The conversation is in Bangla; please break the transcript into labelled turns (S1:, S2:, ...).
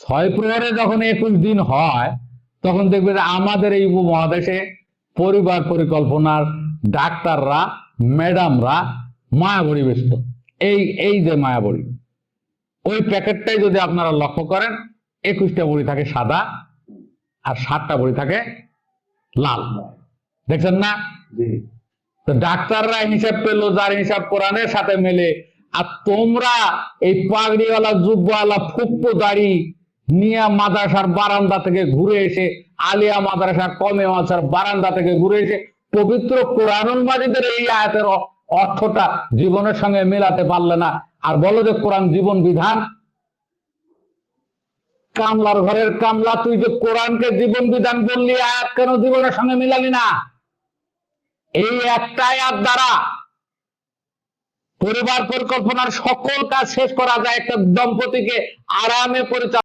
S1: ছয় প্রহরে যখন একুশ দিন হয় তখন দেখবে যে আমাদের এই উপমহাদেশে পরিবার পরিকল্পনার ডাক্তাররা ম্যাডামরা মায়াবড়ি ব্যস্ত এই এই যে মায়াবড়ি ওই প্যাকেটটাই যদি আপনারা লক্ষ্য করেন একুশটা বড়ি থাকে সাদা আর সাতটা বড়ি থাকে লাল। দেখছেন না? তো ডাক্তাররা হিসাব পেল যার হিসাব কোরআনের সাথে মেলে। আর তোমরা এই পাগড়িওয়ালা জুব্বাওয়ালা ফুপ্পো দাড়ি নিয়া মাদ্রাসার বারান্দা থেকে ঘুরে এসে, আলিয়া মাদ্রাসার কমে মাদ্রাসার বারান্দা থেকে ঘুরে এসে পবিত্র কোরআনুল মাজিদের এই আয়াতের অর্থটা জীবনের সঙ্গে মেলাতে পারলে না। আর বলো যে কোরআন জীবন বিধান? কামলার ঘরের কামলা, তুই যে কোরআনকে জীবন বিধান বললি আয়াত কেন জীবনের সঙ্গে মিলালি না? এই একটা আয়াত দ্বারা পরিবার পরিকল্পনার সকল কাজ শেষ করা যায়, একটা দম্পতিকে আরামে পরিচালনা